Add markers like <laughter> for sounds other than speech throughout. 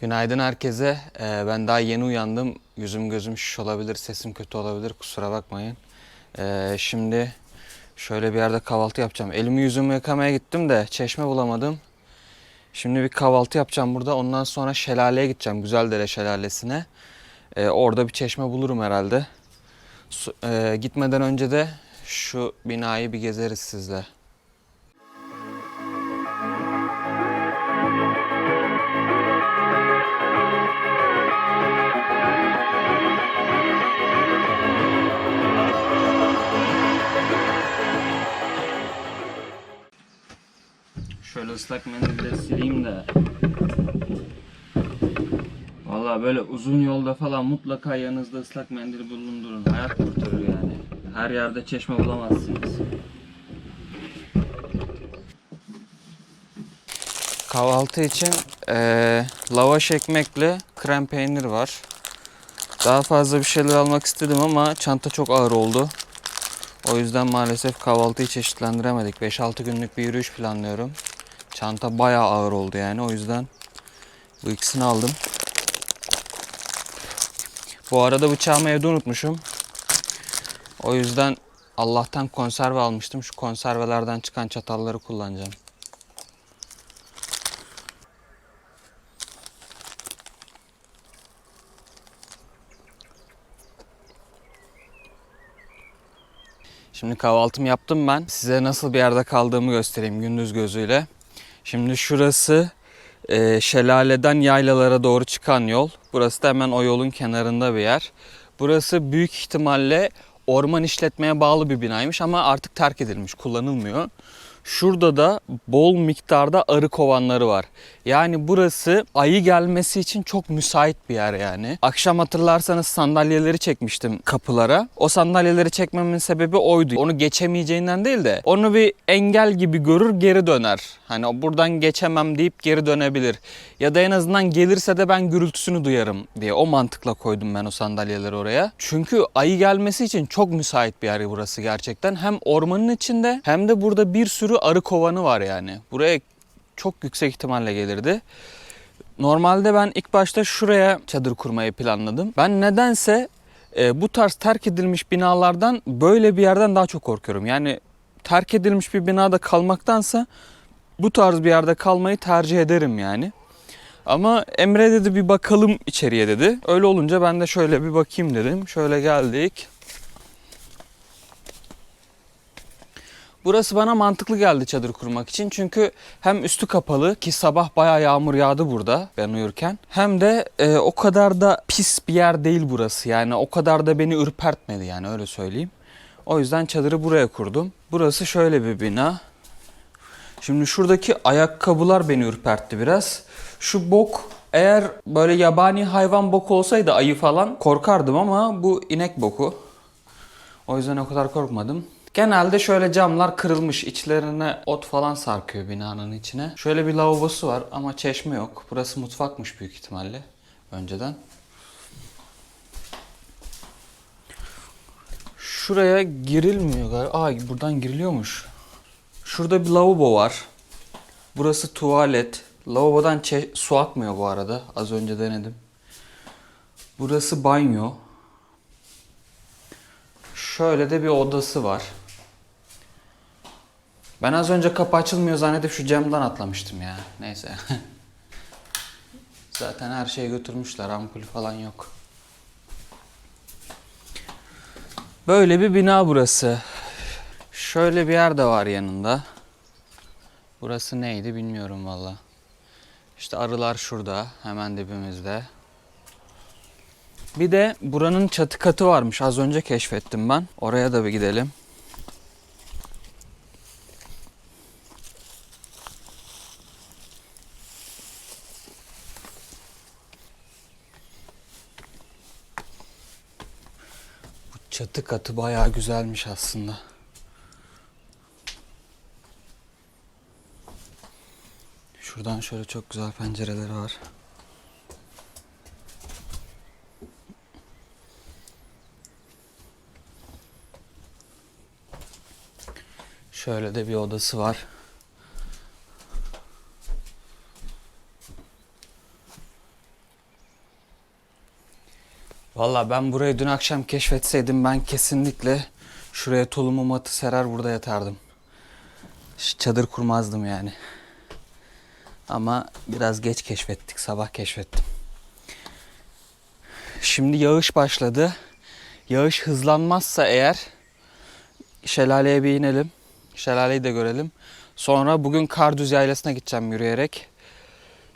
Günaydın herkese. Ee, ben daha yeni uyandım. Yüzüm gözüm şiş olabilir, sesim kötü olabilir. Kusura bakmayın. Ee, şimdi şöyle bir yerde kahvaltı yapacağım. Elimi yüzümü yıkamaya gittim de çeşme bulamadım. Şimdi bir kahvaltı yapacağım burada. Ondan sonra şelaleye gideceğim. Güzeldere Şelalesi'ne. Ee, orada bir çeşme bulurum herhalde. Su- ee, gitmeden önce de şu binayı bir gezeriz sizle. Şöyle ıslak mendille sileyim de. Valla böyle uzun yolda falan mutlaka yanınızda ıslak mendil bulundurun. Hayat kurtarır yani. Her yerde çeşme bulamazsınız. Kahvaltı için eee, lavaş ekmekle krem peynir var. Daha fazla bir şeyler almak istedim ama çanta çok ağır oldu. O yüzden maalesef kahvaltıyı çeşitlendiremedik. 5-6 günlük bir yürüyüş planlıyorum. Çanta bayağı ağır oldu yani o yüzden bu ikisini aldım. Bu arada bıçağımı evde unutmuşum. O yüzden Allah'tan konserve almıştım. Şu konservelerden çıkan çatalları kullanacağım. Şimdi kahvaltımı yaptım ben. Size nasıl bir yerde kaldığımı göstereyim gündüz gözüyle. Şimdi şurası e, şelaleden yaylalara doğru çıkan yol. Burası da hemen o yolun kenarında bir yer. Burası büyük ihtimalle orman işletmeye bağlı bir binaymış ama artık terk edilmiş, kullanılmıyor. Şurada da bol miktarda arı kovanları var. Yani burası ayı gelmesi için çok müsait bir yer yani. Akşam hatırlarsanız sandalyeleri çekmiştim kapılara. O sandalyeleri çekmemin sebebi oydu. Onu geçemeyeceğinden değil de onu bir engel gibi görür geri döner. Hani buradan geçemem deyip geri dönebilir. Ya da en azından gelirse de ben gürültüsünü duyarım diye o mantıkla koydum ben o sandalyeleri oraya. Çünkü ayı gelmesi için çok müsait bir yer burası gerçekten. Hem ormanın içinde hem de burada bir sürü arı kovanı var yani. Buraya çok yüksek ihtimalle gelirdi. Normalde ben ilk başta şuraya çadır kurmayı planladım. Ben nedense e, bu tarz terk edilmiş binalardan böyle bir yerden daha çok korkuyorum. Yani terk edilmiş bir binada kalmaktansa bu tarz bir yerde kalmayı tercih ederim yani. Ama Emre dedi bir bakalım içeriye dedi. Öyle olunca ben de şöyle bir bakayım dedim. Şöyle geldik. Burası bana mantıklı geldi çadır kurmak için. Çünkü hem üstü kapalı ki sabah bayağı yağmur yağdı burada ben uyurken. Hem de e, o kadar da pis bir yer değil burası. Yani o kadar da beni ürpertmedi yani öyle söyleyeyim. O yüzden çadırı buraya kurdum. Burası şöyle bir bina. Şimdi şuradaki ayakkabılar beni ürpertti biraz. Şu bok eğer böyle yabani hayvan boku olsaydı ayı falan korkardım ama bu inek boku. O yüzden o kadar korkmadım. Genelde şöyle camlar kırılmış. içlerine ot falan sarkıyor binanın içine. Şöyle bir lavabosu var ama çeşme yok. Burası mutfakmış büyük ihtimalle önceden. Şuraya girilmiyor galiba. Aa buradan giriliyormuş. Şurada bir lavabo var. Burası tuvalet. Lavabodan su akmıyor bu arada. Az önce denedim. Burası banyo. Şöyle de bir odası var. Ben az önce kapı açılmıyor zannedip şu camdan atlamıştım ya. Neyse. <laughs> Zaten her şeyi götürmüşler. Ampul falan yok. Böyle bir bina burası. Şöyle bir yer de var yanında. Burası neydi bilmiyorum valla. İşte arılar şurada hemen dibimizde. Bir de buranın çatı katı varmış. Az önce keşfettim ben. Oraya da bir gidelim. Bu çatı katı bayağı güzelmiş aslında. Şuradan şöyle çok güzel pencereleri var. Şöyle de bir odası var. Valla ben burayı dün akşam keşfetseydim ben kesinlikle şuraya tulumu matı serer burada yatardım. Çadır kurmazdım yani. Ama biraz geç keşfettik. Sabah keşfettim. Şimdi yağış başladı. Yağış hızlanmazsa eğer şelaleye bir inelim. Şelaleyi de görelim. Sonra bugün Kardüz Yaylası'na gideceğim yürüyerek.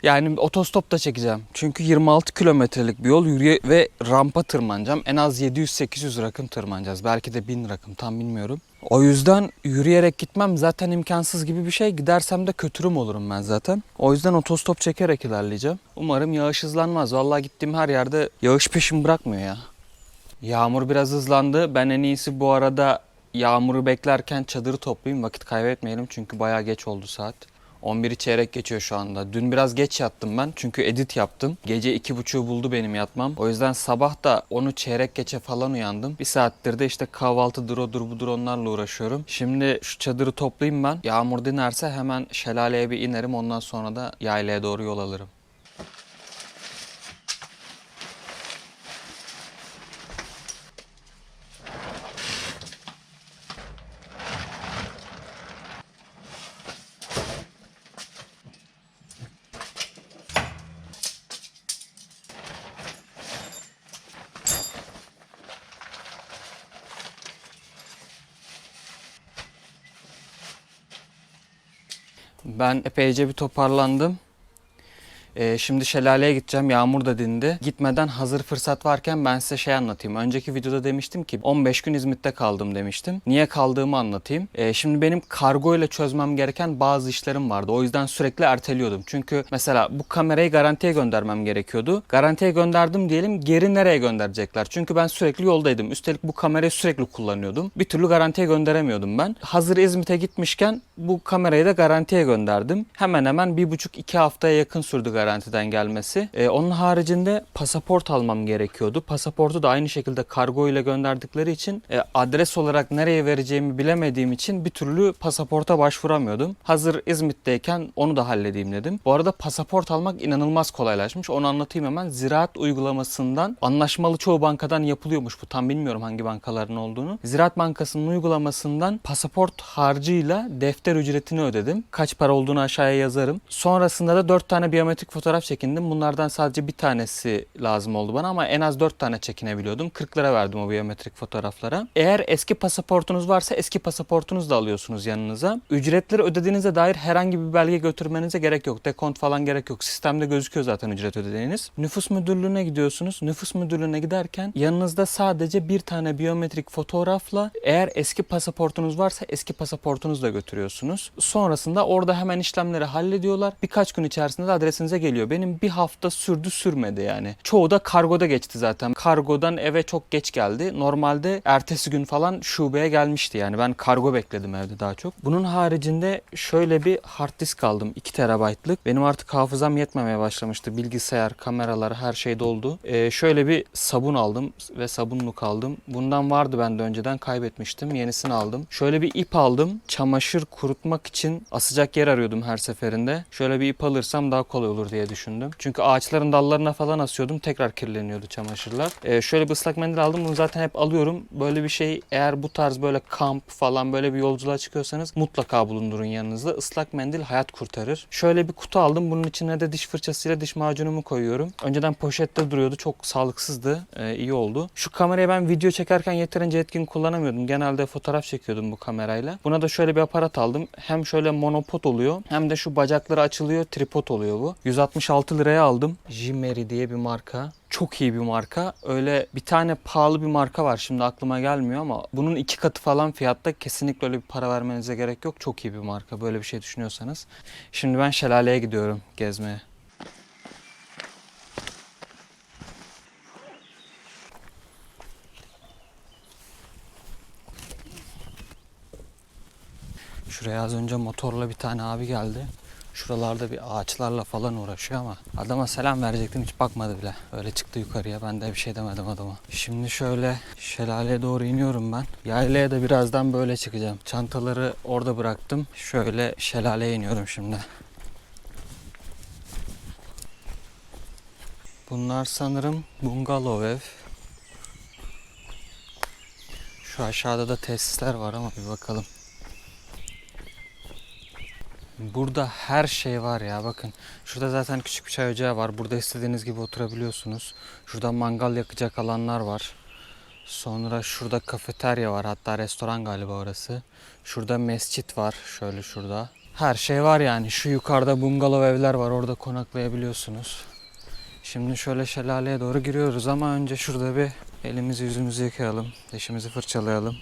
Yani otostop da çekeceğim. Çünkü 26 kilometrelik bir yol yürüye ve rampa tırmanacağım. En az 700-800 rakım tırmanacağız. Belki de 1000 rakım tam bilmiyorum. O yüzden yürüyerek gitmem zaten imkansız gibi bir şey. Gidersem de kötürüm olurum ben zaten. O yüzden otostop çekerek ilerleyeceğim. Umarım yağış hızlanmaz. Vallahi gittiğim her yerde yağış peşimi bırakmıyor ya. Yağmur biraz hızlandı. Ben en iyisi bu arada yağmuru beklerken çadırı toplayayım. Vakit kaybetmeyelim çünkü bayağı geç oldu saat. 11'i çeyrek geçiyor şu anda. Dün biraz geç yattım ben çünkü edit yaptım. Gece 2.30'u buldu benim yatmam. O yüzden sabah da onu çeyrek geçe falan uyandım. Bir saattir de işte kahvaltıdır odur budur onlarla uğraşıyorum. Şimdi şu çadırı toplayayım ben. Yağmur dinerse hemen şelaleye bir inerim. Ondan sonra da yaylaya doğru yol alırım. Ben epeyce bir toparlandım. Ee, şimdi şelaleye gideceğim. Yağmur da dindi. Gitmeden hazır fırsat varken ben size şey anlatayım. Önceki videoda demiştim ki 15 gün İzmit'te kaldım demiştim. Niye kaldığımı anlatayım. Ee, şimdi benim kargo ile çözmem gereken bazı işlerim vardı. O yüzden sürekli erteliyordum. Çünkü mesela bu kamerayı garantiye göndermem gerekiyordu. Garantiye gönderdim diyelim geri nereye gönderecekler? Çünkü ben sürekli yoldaydım. Üstelik bu kamerayı sürekli kullanıyordum. Bir türlü garantiye gönderemiyordum ben. Hazır İzmit'e gitmişken bu kamerayı da garantiye gönderdim. Hemen hemen bir buçuk iki haftaya yakın sürdü garantiden gelmesi. Ee, onun haricinde pasaport almam gerekiyordu. Pasaportu da aynı şekilde kargo ile gönderdikleri için e, adres olarak nereye vereceğimi bilemediğim için bir türlü pasaporta başvuramıyordum. Hazır İzmit'teyken onu da halledeyim dedim. Bu arada pasaport almak inanılmaz kolaylaşmış. Onu anlatayım hemen. Ziraat uygulamasından anlaşmalı çoğu bankadan yapılıyormuş bu. Tam bilmiyorum hangi bankaların olduğunu. Ziraat Bankası'nın uygulamasından pasaport harcıyla defter ücretini ödedim. Kaç para olduğunu aşağıya yazarım. Sonrasında da 4 tane biyometrik fotoğraf çekindim. Bunlardan sadece bir tanesi lazım oldu bana ama en az 4 tane çekinebiliyordum. 40 lira verdim o biyometrik fotoğraflara. Eğer eski pasaportunuz varsa eski pasaportunuzu da alıyorsunuz yanınıza. Ücretleri ödediğinize dair herhangi bir belge götürmenize gerek yok. Dekont falan gerek yok. Sistemde gözüküyor zaten ücret ödediğiniz. Nüfus müdürlüğüne gidiyorsunuz. Nüfus müdürlüğüne giderken yanınızda sadece bir tane biyometrik fotoğrafla eğer eski pasaportunuz varsa eski pasaportunuzu da götürüyorsunuz. Sonrasında orada hemen işlemleri hallediyorlar. Birkaç gün içerisinde de adresinize geliyor. Benim bir hafta sürdü sürmedi yani. Çoğu da kargoda geçti zaten. Kargodan eve çok geç geldi. Normalde ertesi gün falan şubeye gelmişti yani. Ben kargo bekledim evde daha çok. Bunun haricinde şöyle bir hard disk aldım. 2 terabaytlık. Benim artık hafızam yetmemeye başlamıştı. Bilgisayar, kameralar her şey doldu. Ee, şöyle bir sabun aldım ve sabunluk aldım. Bundan vardı bende önceden kaybetmiştim. Yenisini aldım. Şöyle bir ip aldım. Çamaşır kurutmak için asacak yer arıyordum her seferinde. Şöyle bir ip alırsam daha kolay olur diye düşündüm. Çünkü ağaçların dallarına falan asıyordum. Tekrar kirleniyordu çamaşırlar. Ee, şöyle bir ıslak mendil aldım. Bunu zaten hep alıyorum. Böyle bir şey eğer bu tarz böyle kamp falan böyle bir yolculuğa çıkıyorsanız mutlaka bulundurun yanınızda. Islak mendil hayat kurtarır. Şöyle bir kutu aldım. Bunun içine de diş fırçasıyla diş macunumu koyuyorum. Önceden poşette duruyordu. Çok sağlıksızdı. Ee, iyi oldu. Şu kamerayı ben video çekerken yeterince etkin kullanamıyordum. Genelde fotoğraf çekiyordum bu kamerayla. Buna da şöyle bir aparat aldım. Hem şöyle monopod oluyor hem de şu bacakları açılıyor. Tripod oluyor bu. 166 liraya aldım. Jimeri diye bir marka. Çok iyi bir marka. Öyle bir tane pahalı bir marka var şimdi aklıma gelmiyor ama bunun iki katı falan fiyatta kesinlikle öyle bir para vermenize gerek yok. Çok iyi bir marka böyle bir şey düşünüyorsanız. Şimdi ben şelaleye gidiyorum gezmeye. Şuraya az önce motorla bir tane abi geldi. Şuralarda bir ağaçlarla falan uğraşıyor ama adama selam verecektim hiç bakmadı bile. Öyle çıktı yukarıya ben de bir şey demedim adama. Şimdi şöyle şelaleye doğru iniyorum ben. Yaylaya da birazdan böyle çıkacağım. Çantaları orada bıraktım. Şöyle şelaleye iniyorum şimdi. Bunlar sanırım bungalov ev. Şu aşağıda da tesisler var ama bir bakalım. Burada her şey var ya bakın. Şurada zaten küçük bir çay ocağı var. Burada istediğiniz gibi oturabiliyorsunuz. Şurada mangal yakacak alanlar var. Sonra şurada kafeterya var. Hatta restoran galiba orası. Şurada mescit var. Şöyle şurada. Her şey var yani. Şu yukarıda bungalov evler var. Orada konaklayabiliyorsunuz. Şimdi şöyle şelaleye doğru giriyoruz ama önce şurada bir elimizi yüzümüzü yıkayalım. Dişimizi fırçalayalım.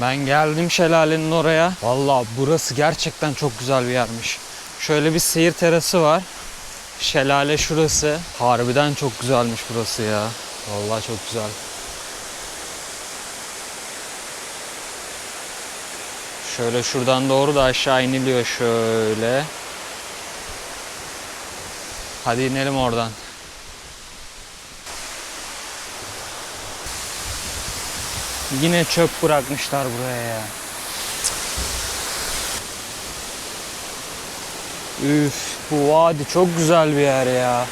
Ben geldim şelalenin oraya. Valla burası gerçekten çok güzel bir yermiş. Şöyle bir seyir terası var. Şelale şurası. Harbiden çok güzelmiş burası ya. Vallahi çok güzel. Şöyle şuradan doğru da aşağı iniliyor şöyle. Hadi inelim oradan. Yine çöp bırakmışlar buraya ya. Üf bu vadi çok güzel bir yer ya.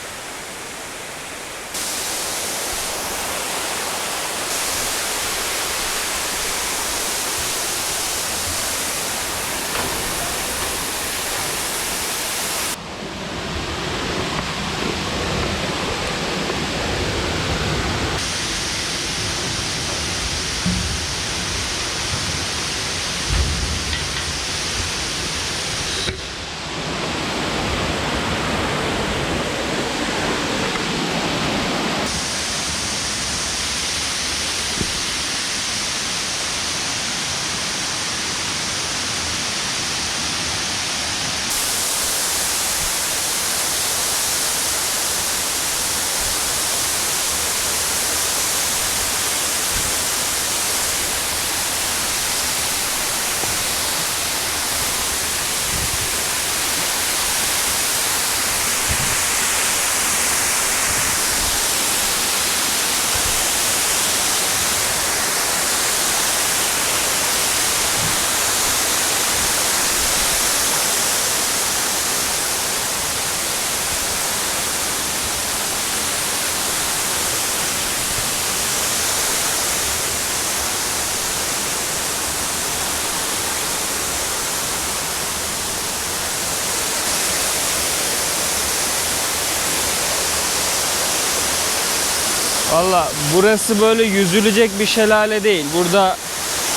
Valla burası böyle yüzülecek bir şelale değil. Burada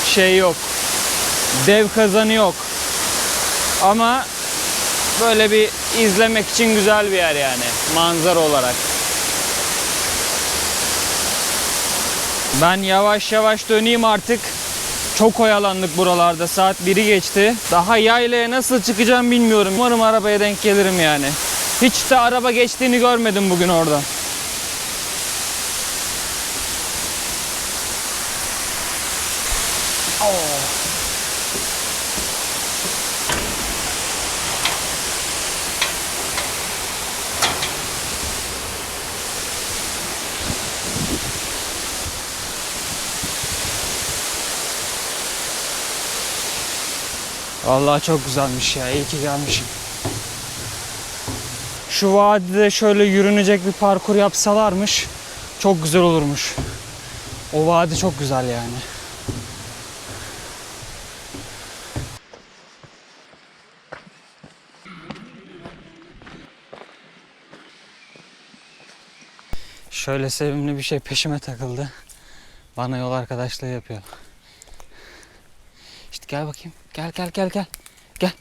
şey yok. Dev kazanı yok. Ama böyle bir izlemek için güzel bir yer yani manzara olarak. Ben yavaş yavaş döneyim artık. Çok oyalandık buralarda. Saat 1'i geçti. Daha yaylaya nasıl çıkacağım bilmiyorum. Umarım arabaya denk gelirim yani. Hiç de araba geçtiğini görmedim bugün oradan. Vallahi çok güzelmiş ya. İyi ki gelmişim. Şu vadide şöyle yürünecek bir parkur yapsalarmış çok güzel olurmuş. O vadi çok güzel yani. Şöyle sevimli bir şey peşime takıldı. Bana yol arkadaşlığı yapıyor. Gel bakayım. Gel gel gel gel. Gel.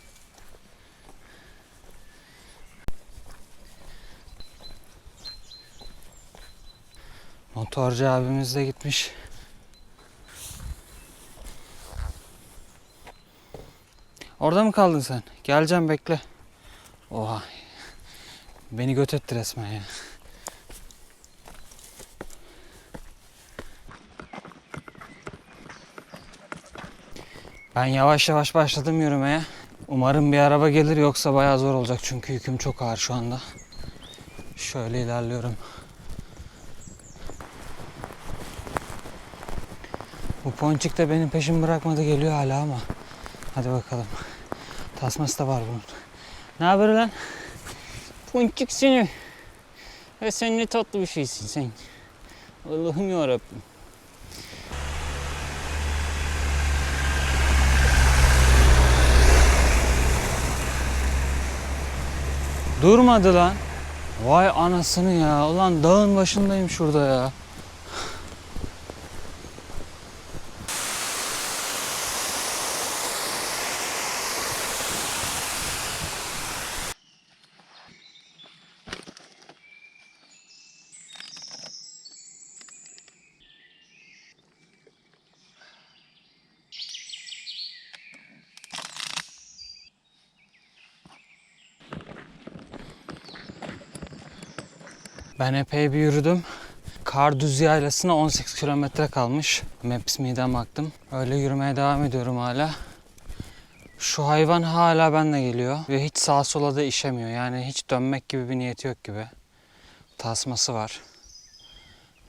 Motorcu abimiz de gitmiş. Orada mı kaldın sen? Geleceğim bekle. Oha. Beni göt etti resmen ya. Ben yavaş yavaş başladım yürümeye. Umarım bir araba gelir yoksa bayağı zor olacak çünkü yüküm çok ağır şu anda. Şöyle ilerliyorum. Bu ponçik de benim peşimi bırakmadı geliyor hala ama. Hadi bakalım. Tasması da var bunun. Ne haber lan? Ponçik seni. Ve sen ne tatlı bir şeysin sen. Allah'ım yarabbim. Durmadı lan. Vay anasını ya. Ulan dağın başındayım şurada ya. Ben epey bir yürüdüm. Kar düz yaylasına 18 kilometre kalmış. Maps midem baktım. Öyle yürümeye devam ediyorum hala. Şu hayvan hala benle geliyor ve hiç sağa sola da işemiyor. Yani hiç dönmek gibi bir niyeti yok gibi. Tasması var.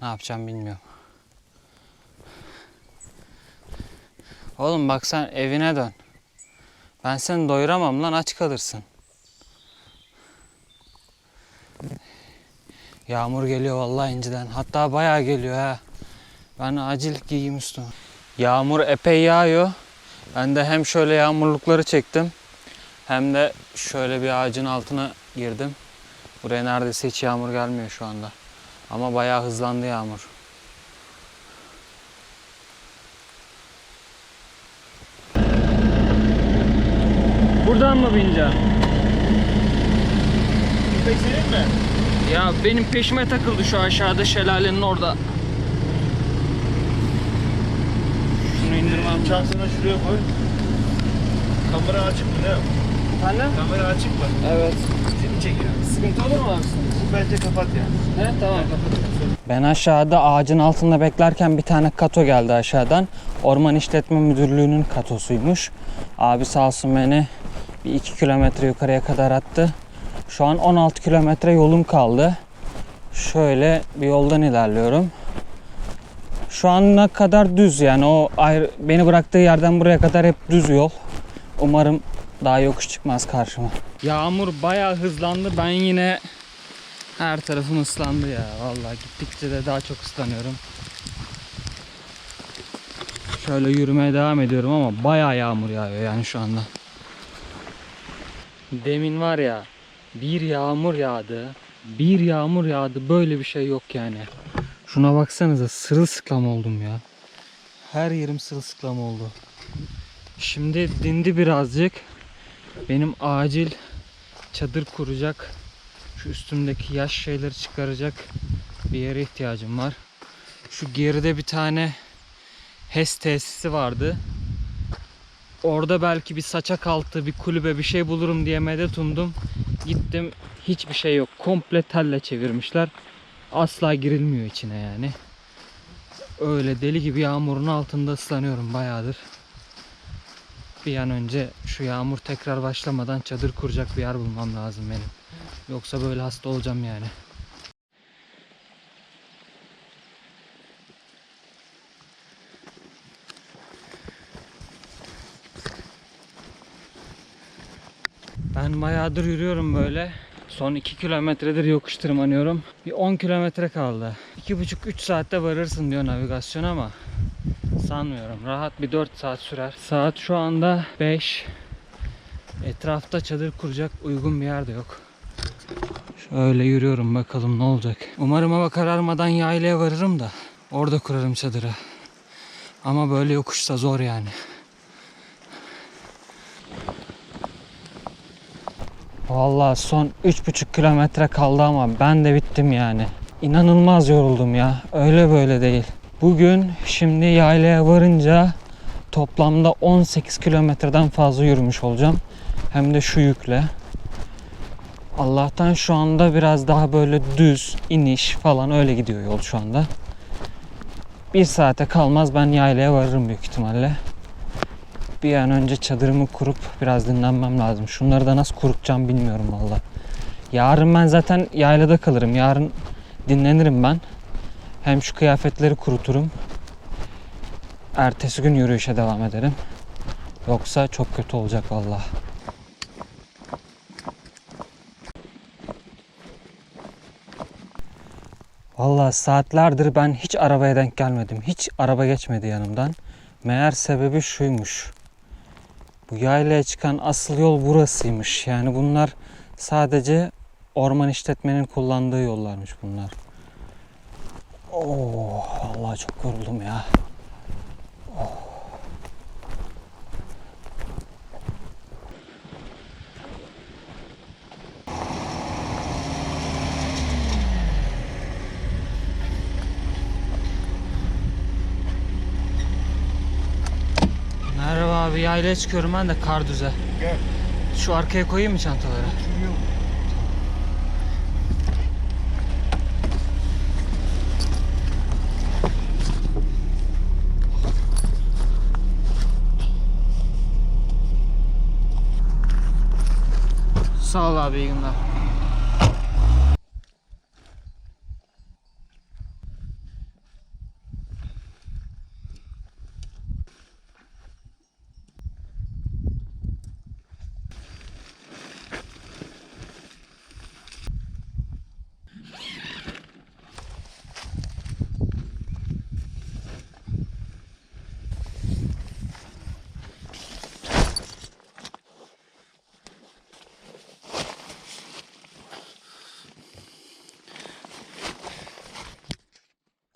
Ne yapacağım bilmiyorum. Oğlum bak sen evine dön. Ben seni doyuramam lan aç kalırsın. Yağmur geliyor vallahi inciden. Hatta bayağı geliyor ha. Ben acil giyeyim üstümü. Yağmur epey yağıyor. Ben de hem şöyle yağmurlukları çektim. Hem de şöyle bir ağacın altına girdim. Buraya neredeyse hiç yağmur gelmiyor şu anda. Ama bayağı hızlandı yağmur. Buradan mı bineceğim? Senin mi? Ya benim peşime takıldı şu aşağıda şelalenin orada. Şunu indirmem. Çantasını şuraya koy. Kamera açık mı ne? Efendim? Kamera açık mı? Evet. Seni çekiyor. Sıkıntı olur mu abi? Bu bence kapat yani. He tamam Ben aşağıda ağacın altında beklerken bir tane kato geldi aşağıdan. Orman İşletme Müdürlüğü'nün katosuymuş. Abi sağ olsun beni bir 2 kilometre yukarıya kadar attı. Şu an 16 kilometre yolum kaldı. Şöyle bir yoldan ilerliyorum. Şu ana kadar düz yani o ayrı, beni bıraktığı yerden buraya kadar hep düz yol. Umarım daha yokuş çıkmaz karşıma. Yağmur bayağı hızlandı. Ben yine her tarafım ıslandı ya. Vallahi gittikçe de daha çok ıslanıyorum. Şöyle yürümeye devam ediyorum ama bayağı yağmur yağıyor yani şu anda. Demin var ya bir yağmur yağdı. Bir yağmur yağdı. Böyle bir şey yok yani. Şuna baksanıza sırılsıklam oldum ya. Her yerim sırılsıklam oldu. Şimdi dindi birazcık. Benim acil çadır kuracak şu üstümdeki yaş şeyleri çıkaracak bir yere ihtiyacım var. Şu geride bir tane HES tesisi vardı. Orada belki bir saçak altı, bir kulübe bir şey bulurum diye medet umdum. Gittim hiçbir şey yok. Komple telle çevirmişler. Asla girilmiyor içine yani. Öyle deli gibi yağmurun altında ıslanıyorum bayağıdır. Bir an önce şu yağmur tekrar başlamadan çadır kuracak bir yer bulmam lazım benim. Yoksa böyle hasta olacağım yani. Ben bayağıdır yürüyorum böyle. Son 2 kilometredir yokuş tırmanıyorum. Bir 10 kilometre kaldı. 2,5-3 saatte varırsın diyor navigasyon ama sanmıyorum. Rahat bir 4 saat sürer. Saat şu anda 5. Etrafta çadır kuracak uygun bir yer de yok. Şöyle yürüyorum bakalım ne olacak. Umarım hava kararmadan yaylaya varırım da orada kurarım çadırı. Ama böyle yokuşta zor yani. Vallahi son 3,5 kilometre kaldı ama ben de bittim yani. İnanılmaz yoruldum ya. Öyle böyle değil. Bugün şimdi yaylaya varınca toplamda 18 kilometreden fazla yürümüş olacağım. Hem de şu yükle. Allah'tan şu anda biraz daha böyle düz, iniş falan öyle gidiyor yol şu anda. Bir saate kalmaz ben yaylaya varırım büyük ihtimalle. Bir an önce çadırımı kurup biraz dinlenmem lazım. Şunları da nasıl kurutacağım bilmiyorum valla. Yarın ben zaten yaylada kalırım. Yarın dinlenirim ben. Hem şu kıyafetleri kuruturum. Ertesi gün yürüyüşe devam ederim. Yoksa çok kötü olacak valla. Vallahi saatlerdir ben hiç arabaya denk gelmedim. Hiç araba geçmedi yanımdan. Meğer sebebi şuymuş. Bu yaylaya çıkan asıl yol burasıymış. Yani bunlar sadece orman işletmenin kullandığı yollarmış bunlar. Oo, vallahi çok yoruldum ya. Merhaba abi yaylaya çıkıyorum ben de kar düze. Gel. Şu arkaya koyayım mı çantaları? Şuraya Sağ ol abi iyi günler.